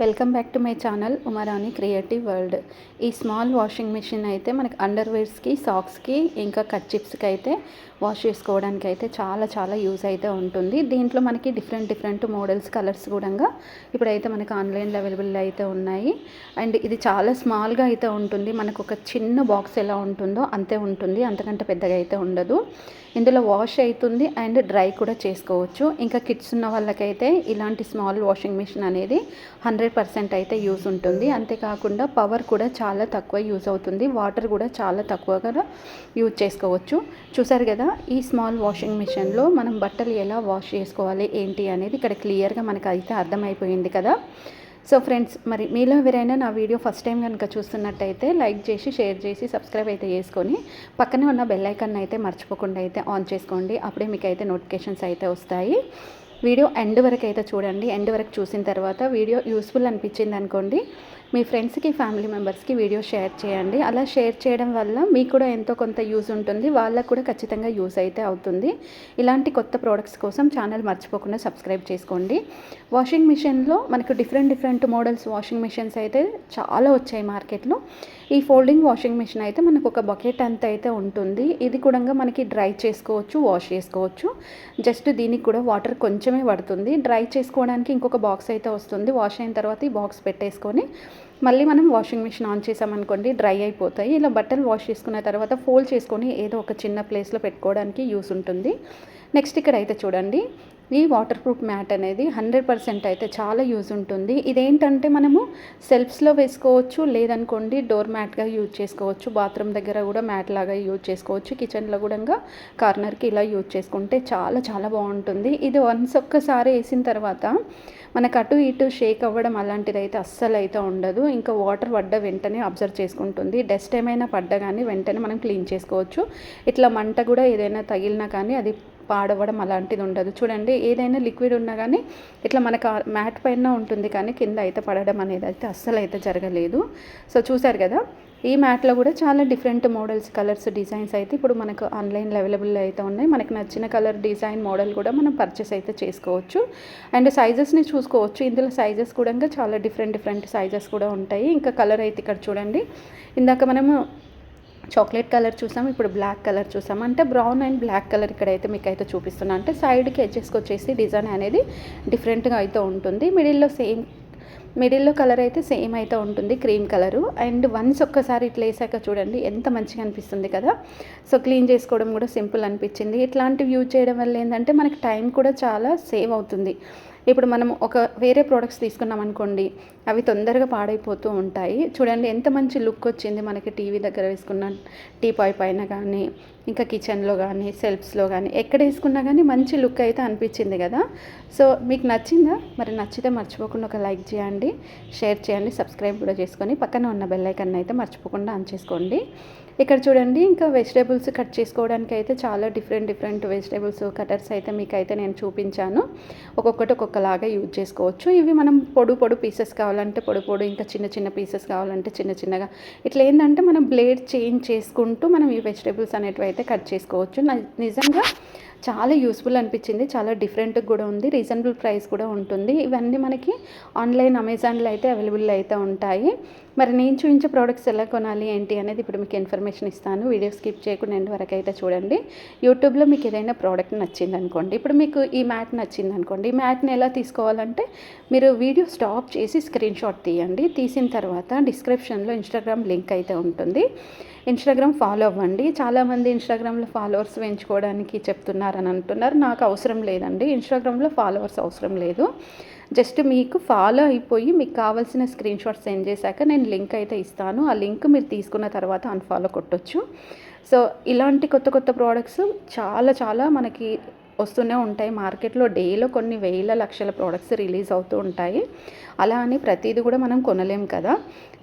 Welcome back to my channel Umarani creative world. ఈ small washing machine అయితే మనకి అండర్వేర్స్కి సాక్స్కి ఇంకా కచ్చిప్స్కి అయితే వాష్ చేసుకోవడానికి అయితే చాలా చాలా యూజ్ అయితే ఉంటుంది. దీంట్లో మనకి డిఫరెంట్ డిఫరెంట్ మోడల్స్ కలర్స్ కూడా ఇప్పుడైతే మనకి ఆన్లైన్లో అవైలబుల్ అయితే ఉన్నాయి. అండ్ ఇది చాలా స్మాల్గా అయితే ఉంటుంది. మనకు ఒక చిన్న బాక్స్ ఎలా ఉంటుందో అంతే ఉంటుంది. అంతకంటే పెద్దగా అయితే ఉండదు. ఇందులో వాష్ అవుతుంది అండ్ డ్రై కూడా చేసుకోవచ్చు. ఇంకా కిడ్స్ ఉన్న వాళ్ళకైతే ఇలాంటి స్మాల్ వాషింగ్ మిషన్ అనేది హండ్రెడ్ పర్సెంట్ అయితే యూజ్ ఉంటుంది. అంతేకాకుండా పవర్ కూడా చాలా తక్కువ యూజ్ అవుతుంది. వాటర్ కూడా చాలా తక్కువగా యూజ్ చేసుకోవచ్చు. చూసారు కదా ఈ స్మాల్ వాషింగ్ మిషన్లో మనం బట్టలు ఎలా వాష్ చేసుకోవాలి ఏంటి అనేది ఇక్కడ క్లియర్గా మనకు అయితే అర్థమైపోయింది కదా. సో ఫ్రెండ్స్ మరి మీలో ఎవరైనా నా వీడియో ఫస్ట్ టైం కనుక చూస్తున్నట్టయితే లైక్ చేసి షేర్ చేసి సబ్స్క్రైబ్ అయితే చేసుకొని పక్కనే ఉన్న బెల్ ఐకాన్ అయితే మర్చిపోకుండా అయితే ఆన్ చేసుకోండి. అప్పుడే మీకు అయితే నోటిఫికేషన్స్ అయితే వస్తాయి. వీడియో ఎండ్ వరకు అయితే చూడండి. ఎండ్ వరకు చూసిన తర్వాత వీడియో యూస్ఫుల్ అనిపించింది అనుకోండి మీ ఫ్రెండ్స్కి ఫ్యామిలీ మెంబర్స్కి వీడియో షేర్ చేయండి. అలా షేర్ చేయడం వల్ల మీకు కూడా ఎంతో కొంత యూజ్ ఉంటుంది. వాళ్ళకు కూడా ఖచ్చితంగా యూజ్ అయితే అవుతుంది. ఇలాంటి కొత్త ప్రోడక్ట్స్ కోసం ఛానల్ మర్చిపోకుండా సబ్స్క్రైబ్ చేసుకోండి. వాషింగ్ మిషన్లో మనకు different different models washing machines అయితే చాలా వచ్చాయి మార్కెట్లో ఈ ఫోల్డింగ్ వాషింగ్ మిషన్ అయితే మనకు ఒక బకెట్ అంత అయితే ఉంటుంది. ఇది కూడా మనకి డ్రై చేసుకోవచ్చు వాష్ చేసుకోవచ్చు. జస్ట్ దీనికి కూడా వాటర్ కొంచెమే పడుతుంది. డ్రై చేసుకోవడానికి ఇంకొక బాక్స్ అయితే వస్తుంది. వాష్ అయిన తర్వాత ఈ బాక్స్ పెట్టేసుకొని మళ్ళీ మనం వాషింగ్ మిషన్ ఆన్ చేసామనుకోండి డ్రై అయిపోతాయి. ఇలా బట్టలు వాష్ చేసుకున్న తర్వాత ఫోల్డ్ చేసుకొని ఏదో ఒక చిన్న ప్లేస్లో పెట్టుకోవడానికి యూస్ ఉంటుంది. నెక్స్ట్ ఇక్కడ అయితే చూడండి ఈ వాటర్ ప్రూఫ్ మ్యాట్ అనేది హండ్రెడ్ పర్సెంట్ అయితే చాలా యూజ్ ఉంటుంది. ఇదేంటంటే మనము సెల్ఫ్స్లో వేసుకోవచ్చు లేదనుకోండి డోర్ మ్యాట్గా యూజ్ చేసుకోవచ్చు బాత్రూమ్ దగ్గర కూడా మ్యాట్ లాగా యూజ్ చేసుకోవచ్చు కిచెన్లో కూడా కార్నర్కి ఇలా యూజ్ చేసుకుంటే చాలా చాలా బాగుంటుంది. ఇది వన్స్ ఒక్కసారి వేసిన తర్వాత మనకు అటు ఇటు షేక్ అవ్వడం అలాంటిది అయితే అస్సలు అయితే ఉండదు. ఇంకా వాటర్ పడ్డ వెంటనే అబ్జర్వ్ చేసుకుంటుంది. డస్ట్ ఏమైనా పడ్డా కానీ వెంటనే మనం క్లీన్ చేసుకోవచ్చు. ఇట్లా మంట కూడా ఏదైనా తగిలినా కానీ అది పాడవడం అలాంటిది ఉండదు. చూడండి ఏదైనా లిక్విడ్ ఉన్నా కానీ ఇట్లా మనకు మ్యాట్ పైన ఉంటుంది కానీ కింద అయితే పడడం అనేది అయితే అస్సలు అయితే జరగలేదు. సో చూసారు కదా ఈ మ్యాట్లో కూడా చాలా డిఫరెంట్ మోడల్స్ కలర్స్ డిజైన్స్ అయితే ఇప్పుడు మనకు ఆన్లైన్లో అవైలబుల్ అయితే ఉన్నాయి. మనకు నచ్చిన కలర్ డిజైన్ మోడల్ కూడా మనం పర్చేస్ అయితే చేసుకోవచ్చు. అండ్ సైజెస్ని చూసుకోవచ్చు. ఇందులో సైజెస్ కూడా చాలా డిఫరెంట్ డిఫరెంట్ సైజెస్ కూడా ఉంటాయి. ఇంకా కలర్ అయితే ఇక్కడ చూడండి. ఇందాక మనము చాక్లెట్ కలర్ చూసాం ఇప్పుడు బ్లాక్ కలర్ చూసాం. అంటే బ్రౌన్ అండ్ బ్లాక్ కలర్ ఇక్కడైతే మీకు అయితే చూపిస్తున్నా. అంటే సైడ్కి ఎడ్జెస్కి వచ్చేసి డిజైన్ అనేది డిఫరెంట్గా అయితే ఉంటుంది. మిడిల్లో సేమ్ మిడిల్లో కలర్ అయితే సేమ్ అయితే ఉంటుంది క్రీమ్ కలరు అండ్ వన్స్ ఒక్కసారి ఇట్లా వేసాక చూడండి ఎంత మంచిగా అనిపిస్తుంది కదా. సో క్లీన్ చేసుకోవడం కూడా సింపుల్ అనిపించింది. ఇట్లాంటివి యూజ్ చేయడం వల్ల ఏంటంటే మనకి టైం కూడా చాలా సేవ్ అవుతుంది. ఇప్పుడు మనం ఒక వేరే ప్రోడక్ట్స్ తీసుకున్నాం అనుకోండి అవి తొందరగా పాడైపోతూ ఉంటాయి. చూడండి ఎంత మంచి లుక్ వచ్చింది మనకి టీవీ దగ్గర వేసుకున్న టీపాయ్ పైన కానీ ఇంకా కిచెన్లో కానీ సెల్ఫ్స్లో కానీ. ఎక్కడ వేసుకున్నా కానీ మంచి లుక్ అయితే అనిపించింది కదా. సో మీకు నచ్చిందా? మరి నచ్చితే మర్చిపోకుండా ఒక లైక్ చేయండి షేర్ చేయండి సబ్స్క్రైబ్ కూడా చేసుకొని పక్కన ఉన్న బెల్ ఐకన్ అయితే మర్చిపోకుండా ఆన్ చేసుకోండి. ఇక్కడ చూడండి ఇంకా వెజిటేబుల్స్ కట్ చేసుకోవడానికి అయితే చాలా డిఫరెంట్ డిఫరెంట్ వెజిటేబుల్స్ కటర్స్ అయితే మీకు అయితే నేను చూపించాను. ఒక్కొక్కటి ఒక్కొక్కలాగా యూజ్ చేసుకోవచ్చు. ఇవి మనం పొడు పొడు పీసెస్ కావాలి కావాలంటే పొడి పొడి ఇంకా చిన్న చిన్న పీసెస్ కావాలంటే చిన్న చిన్నగా. ఇట్లా ఏంటంటే మనం బ్లేడ్ చేంజ్ చేసుకుంటూ మనం ఈ వెజిటేబుల్స్ అనేటివి అయితే కట్ చేసుకోవచ్చు. నిజంగా చాలా యూస్ఫుల్ అనిపించింది. చాలా డిఫరెంట్గా కూడా ఉంది. రీజనబుల్ ప్రైస్ కూడా ఉంటుంది. ఇవన్నీ మనకి ఆన్లైన్ అమెజాన్లో అయితే అవైలబుల్ అయితే ఉంటాయి. మరి నేను చూపించే ప్రోడక్ట్స్ ఎలా కొనాలి ఏంటి అనేది ఇప్పుడు మీకు ఇన్ఫర్మేషన్ ఇస్తాను. వీడియో స్కిప్ చేయకుండా ఎండ్ వరకు అయితే చూడండి. యూట్యూబ్లో మీకు ఏదైనా ప్రోడక్ట్ నచ్చింది అనుకోండి. ఇప్పుడు మీకు ఈ మ్యాట్ నచ్చింది అనుకోండి. ఈ మ్యాట్ని ఎలా తీసుకోవాలంటే మీరు వీడియో స్టాప్ చేసి స్క్రీన్ షాట్ తీయండి. తీసిన తర్వాత డిస్క్రిప్షన్లో ఇన్స్టాగ్రామ్ లింక్ అయితే ఉంటుంది. ఇన్స్టాగ్రామ్ ఫాలో అవ్వండి. చాలామంది ఇన్స్టాగ్రామ్లో ఫాలోవర్స్ పెంచుకోవడానికి చెప్తున్నారని అంటున్నారు. నాకు అవసరం లేదండి. ఇన్స్టాగ్రామ్లో ఫాలోవర్స్ అవసరం లేదు. జస్ట్ మీకు ఫాలో అయిపోయి మీకు కావాల్సిన స్క్రీన్ షాట్ సెండ్ చేశాక నేను లింక్ అయితే ఇస్తాను. ఆ లింక్ మీరు తీసుకున్న తర్వాత అన్ఫాలో కొట్టొచ్చు. సో ఇలాంటి కొత్త కొత్త ప్రోడక్ట్స్ చాలా చాలా మనకి వస్తూనే ఉంటాయి. మార్కెట్లో డేలో కొన్ని వేల లక్షల ప్రోడక్ట్స్ రిలీజ్ అవుతూ ఉంటాయి. అలా అని ప్రతిదీ కూడా మనం కొనలేం కదా.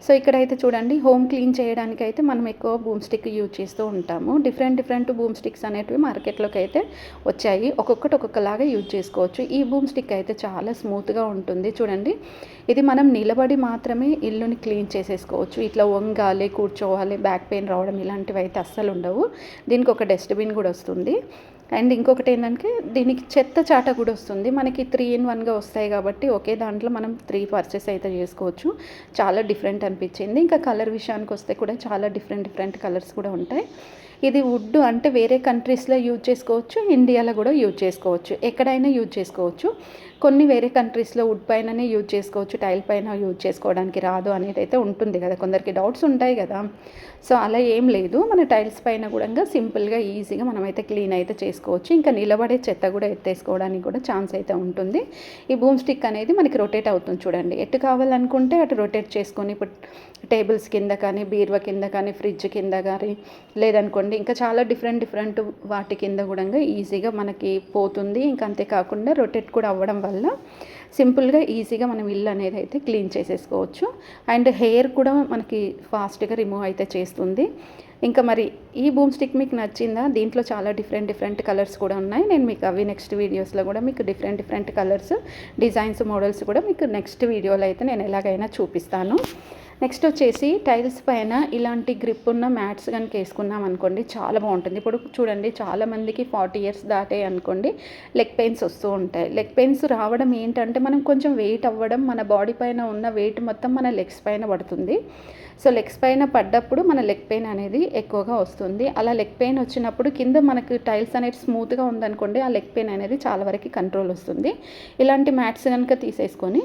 సో ఇక్కడైతే చూడండి హోమ్ క్లీన్ చేయడానికి అయితే మనం ఎక్కువ బూమ్ స్టిక్ యూజ్ చేస్తూ ఉంటాము. డిఫరెంట్ డిఫరెంట్ బూమ్ స్టిక్స్ అనేటివి మార్కెట్లోకి అయితే వచ్చాయి. ఒక్కొక్కటి ఒక్కొక్కలాగా యూజ్ చేసుకోవచ్చు. ఈ బూమ్ స్టిక్ అయితే చాలా స్మూత్గా ఉంటుంది. చూడండి ఇది మనం నిలబడి మాత్రమే ఇల్లుని క్లీన్ చేసేసుకోవచ్చు. ఇట్లా వంగాలి కూర్చోవాలి బ్యాక్ పెయిన్ రావడం ఇలాంటివి అయితే అస్సలు ఉండవు. దీనికి ఒక డస్ట్బిన్ కూడా వస్తుంది. అండ్ ఇంకొకటి ఏంటంటే దీనికి చెత్త చాట కూడా వస్తుంది. మనకి త్రీ ఇన్ వన్గా వస్తాయి కాబట్టి ఒకే దాంట్లో మనం త్రీ పర్చేస్ అయితే చేసుకోవచ్చు. చాలా డిఫరెంట్ అనిపించింది. ఇంకా కలర్ విషయానికి వస్తే కూడా చాలా డిఫరెంట్ డిఫరెంట్ కలర్స్ కూడా ఉంటాయి. ఇది వుడ్ అంటే వేరే కంట్రీస్లో యూజ్ చేసుకోవచ్చు ఇండియాలో కూడా యూజ్ చేసుకోవచ్చు. ఎక్కడైనా యూజ్ చేసుకోవచ్చు. కొన్ని వేరే కంట్రీస్లో వుడ్ పైననే యూజ్ చేసుకోవచ్చు టైల్ పైన యూజ్ చేసుకోవడానికి రాదు అనేది అయితే ఉంటుంది కదా. కొందరికి డౌట్స్ ఉంటాయి కదా. సో అలా ఏం లేదు. మన టైల్స్ పైన కూడా సింపుల్గా ఈజీగా మనమైతే క్లీన్ అయితే చేసుకోవచ్చు. ఇంకా నిలబడే చెత్త కూడా ఎత్తేసుకోవడానికి కూడా ఛాన్స్ అయితే ఉంటుంది. ఈ బూమ్ స్టిక్ అనేది మనకి రొటేట్ అవుతుంది చూడండి. ఎటు కావాలనుకుంటే అటు రొటేట్ చేసుకొని ఇప్పుడు టేబుల్స్ కింద కానీ బీరువా కింద కానీ ఫ్రిడ్జ్ కింద కానీ లేదనుకోండి ఇంకా చాలా డిఫరెంట్ డిఫరెంట్ వాటి కింద కూడా ఈజీగా మనకి పోతుంది. ఇంకా అంతేకాకుండా రొటేట్ కూడా అవ్వడం వల్ల సింపుల్గా ఈజీగా మనం ఇల్లు అనేది అయితే క్లీన్ చేసేసుకోవచ్చు. అండ్ హెయిర్ కూడా మనకి ఫాస్ట్గా రిమూవ్ అయితే చేస్తుంది. ఇంకా మరి ఈ బూమ్ స్టిక్ మీకు నచ్చిందా? దీంట్లో చాలా డిఫరెంట్ డిఫరెంట్ కలర్స్ కూడా ఉన్నాయి. నేను మీకు అవి నెక్స్ట్ వీడియోస్లో కూడా మీకు different different colours designs models కూడా మీకు నెక్స్ట్ వీడియోలో అయితే నేను ఎలాగైనా చూపిస్తాను. నెక్స్ట్ వచ్చేసి టైల్స్ పైన ఇలాంటి గ్రిప్ ఉన్న మ్యాట్స్ కనుక వేసుకున్నాం అనుకోండి చాలా బాగుంటుంది. ఇప్పుడు చూడండి చాలామందికి ఫార్టీ ఇయర్స్ దాటే అనుకోండి లెగ్ పెయిన్స్ వస్తూ ఉంటాయి. లెగ్ పెయిన్స్ రావడం ఏంటంటే మనం కొంచెం వెయిట్ అవ్వడం మన బాడీ పైన ఉన్న వెయిట్ మొత్తం మన లెగ్స్ పైన పడుతుంది. సో లెగ్స్ పైన పడ్డప్పుడు మన లెగ్ పెయిన్ అనేది ఎక్కువగా వస్తుంది. అలా లెగ్ పెయిన్ వచ్చినప్పుడు కింద మనకు టైల్స్ అనేది స్మూత్గా ఉందనుకోండి ఆ లెగ్ పెయిన్ అనేది చాలా వరకు కంట్రోల్ వస్తుంది. ఇలాంటి మ్యాట్స్ కనుక తీసేసుకొని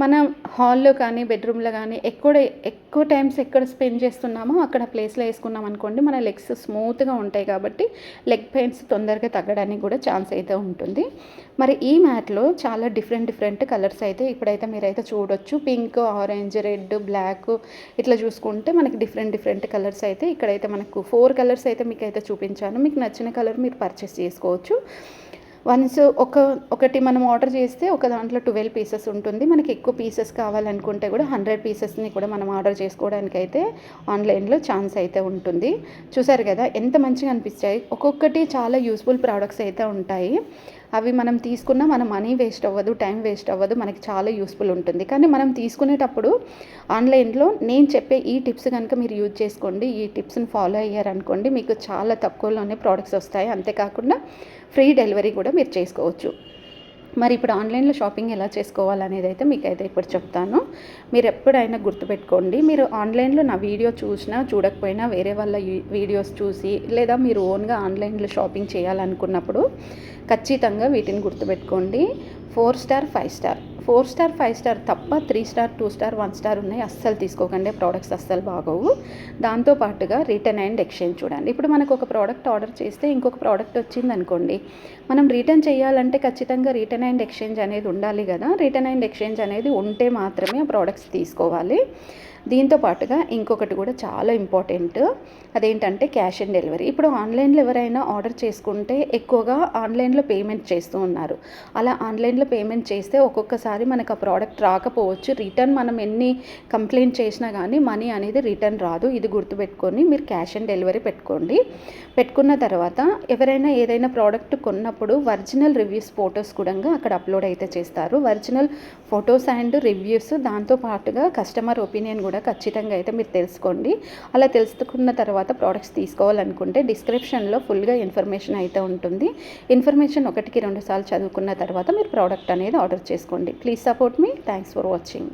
మనం హాల్లో కానీ బెడ్రూమ్లో కానీ ఎక్కువ ఎక్కువ టైమ్స్ ఎక్కడ స్పెండ్ చేస్తున్నామో అక్కడ ప్లేస్లో వేసుకున్నాం అనుకోండి మన లెగ్స్ స్మూత్గా ఉంటాయి కాబట్టి లెగ్ పెయిన్స్ తొందరగా తగ్గడానికి కూడా ఛాన్స్ అయితే ఉంటుంది. మరి ఈ మ్యాట్లో చాలా డిఫరెంట్ డిఫరెంట్ కలర్స్ అయితే ఇప్పుడైతే మీరైతే చూడొచ్చు. పింక్ ఆరెంజ్ రెడ్ బ్లాక్ ఇట్లా చూసుకుంటే మనకి డిఫరెంట్ డిఫరెంట్ కలర్స్ అయితే ఇక్కడైతే మనకు ఫోర్ కలర్స్ అయితే మీకు అయితే చూపించాను. మీకు నచ్చిన కలర్ మీరు పర్చేస్ చేసుకోవచ్చు. వన్స్ ఒక ఒకటి మనం ఆర్డర్ చేస్తే ఒక దాంట్లో ట్వెల్వ్ పీసెస్ ఉంటుంది. మనకి ఎక్కువ పీసెస్ కావాలనుకుంటే కూడా హండ్రెడ్ పీసెస్ని కూడా మనం ఆర్డర్ చేసుకోవడానికి అయితే ఆన్లైన్లో ఛాన్స్ అయితే ఉంటుంది. చూసారు కదా ఎంత మంచిగా అనిపిస్తాయి ఒక్కొక్కటి చాలా యూస్ఫుల్ ప్రోడక్ట్స్ అయితే ఉంటాయి. అవి మనం తీసుకున్న మన మనీ వేస్ట్ అవ్వదు టైం వేస్ట్ అవ్వదు మనకి చాలా యూస్ఫుల్ ఉంటుంది. కానీ మనం తీసుకునేటప్పుడు ఆన్లైన్లో నేను చెప్పే ఈ టిప్స్ కనుక మీరు యూజ్ చేసుకోండి ఈ టిప్స్ని ఫాలో అయ్యారనుకోండి మీకు చాలా తక్కువలోనే ప్రోడక్ట్స్ వస్తాయి. అంతేకాకుండా ఫ్రీ డెలివరీ కూడా మీరు చేసుకోవచ్చు. మరి ఇప్పుడు ఆన్లైన్లో షాపింగ్ ఎలా చేసుకోవాలనేది అయితే మీకు అయితే ఇప్పుడు చెప్తాను. మీరు ఎప్పుడైనా గుర్తుపెట్టుకోండి మీరు ఆన్లైన్లో నా వీడియో చూసినా చూడకపోయినా వేరే వాళ్ళ వీడియోస్ చూసి లేదా మీరు ఓన్గా ఆన్లైన్లో షాపింగ్ చేయాలనుకున్నప్పుడు ఖచ్చితంగా వీటిని గుర్తుపెట్టుకోండి. Four star five star. Four star five star తప్ప three star two star one star ఉన్నాయి. అస్సలు తీసుకోకండి. ప్రోడక్ట్స్ అస్సలు బాగోవు. దాంతోపాటుగా రిటర్న్ అండ్ ఎక్స్చేంజ్ చూడండి. ఇప్పుడు మనకు ఒక ప్రోడక్ట్ ఆర్డర్ చేస్తే ఇంకొక ప్రోడక్ట్ వచ్చింది అనుకోండి మనం రిటర్న్ చేయాలంటే ఖచ్చితంగా రిటర్న్ అండ్ ఎక్స్చేంజ్ అనేది ఉండాలి కదా. రిటర్న్ అండ్ ఎక్స్చేంజ్ అనేది ఉంటే మాత్రమే ఆ ప్రోడక్ట్స్ తీసుకోవాలి. దీంతో పాటుగా ఇంకొకటి కూడా చాలా ఇంపార్టెంట్. అదేంటంటే క్యాష్ ఆన్ డెలివరీ. ఇప్పుడు ఆన్లైన్లో ఎవరైనా ఆర్డర్ చేసుకుంటే ఎక్కువగా ఆన్లైన్లో పేమెంట్ చేస్తూ ఉన్నారు. అలా ఆన్లైన్లో పేమెంట్ చేస్తే ఒక్కొక్కసారి మనకు ఆ ప్రోడక్ట్ రాకపోవచ్చు. రిటర్న్ మనం ఎన్ని కంప్లైంట్ చేసినా కానీ మనీ అనేది రిటర్న్ రాదు. ఇది గుర్తుపెట్టుకొని మీరు క్యాష్ ఆన్ డెలివరీ పెట్టుకోండి. పెట్టుకున్న తర్వాత ఎవరైనా ఏదైనా ప్రోడక్ట్ కొన్నప్పుడు ఒరిజినల్ రివ్యూస్ ఫొటోస్ కూడా అక్కడ అప్లోడ్ అయితే చేస్తారు. ఒరిజినల్ ఫొటోస్ అండ్ రివ్యూస్ దాంతో పాటుగా కస్టమర్ ఒపీనియన్ కూడా కూడా ఖచ్చితంగా అయితే మీరు తెలుసుకోండి. అలా తెలుసుకున్న తర్వాత ప్రోడక్ట్స్ తీసుకోవాలనుకుంటే డిస్క్రిప్షన్లో ఫుల్గా ఇన్ఫర్మేషన్ అయితే ఉంటుంది. ఇన్ఫర్మేషన్ ఒకటికి రెండు సార్లు చదువుకున్న తర్వాత మీరు ప్రోడక్ట్ అనేది ఆర్డర్ చేసుకోండి. ప్లీజ్ సపోర్ట్ మీ థ్యాంక్స్ ఫర్ వాచింగ్